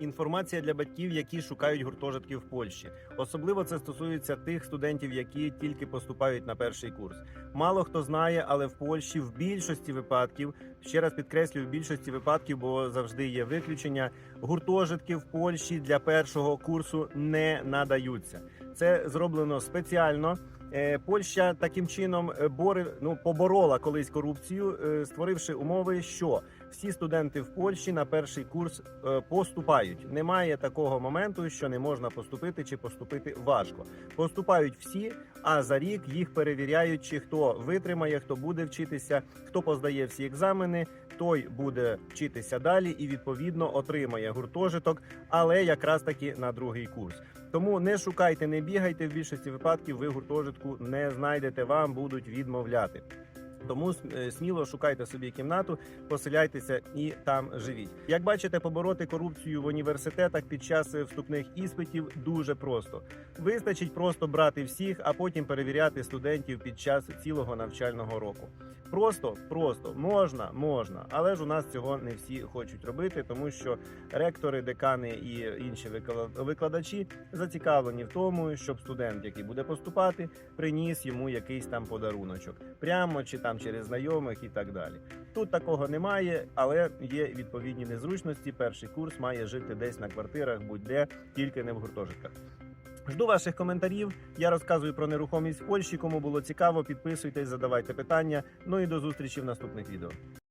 Інформація для батьків, які шукають гуртожитки в Польщі. Особливо це стосується тих студентів, які тільки поступають на перший курс. Мало хто знає, але в Польщі в більшості випадків, ще раз підкреслюю, в більшості випадків, бо завжди є виключення. Гуртожитки в Польщі для першого курсу не надаються. Це зроблено спеціально. Е, Польща таким чином е, бори, ну, поборола колись корупцію, е, створивши умови, що всі студенти в Польщі на перший курс поступають. Немає такого моменту, що не можна поступити чи поступити важко. Поступають всі, а за рік їх перевіряють, чи хто витримає, хто буде вчитися, хто поздає всі екзамени, той буде вчитися далі і відповідно отримає гуртожиток, але якраз таки на другий курс. Тому не шукайте, не бігайте. В більшості випадків ви гуртожитку не знайдете, вам будуть відмовляти. Тому е, сміло шукайте собі кімнату, поселяйтеся і там живіть. Як бачите, побороти корупцію в університетах під час е, вступних іспитів дуже просто. Вистачить просто брати всіх, а потім перевіряти студентів під час цілого навчального року. Просто, просто можна, можна, але ж у нас цього не всі хочуть робити, тому що ректори, декани і інші викла- викладачі зацікавлені в тому, щоб студент, який буде поступати, приніс йому якийсь там подаруночок, прямо чи там через знайомих і так далі. Тут такого немає, але є відповідні незручності. Перший курс має жити десь на квартирах, будь-де, тільки не в гуртожитках. Жду ваших коментарів. Я розказую про нерухомість в Польщі. Кому було цікаво, підписуйтесь, задавайте питання. Ну і до зустрічі в наступних відео.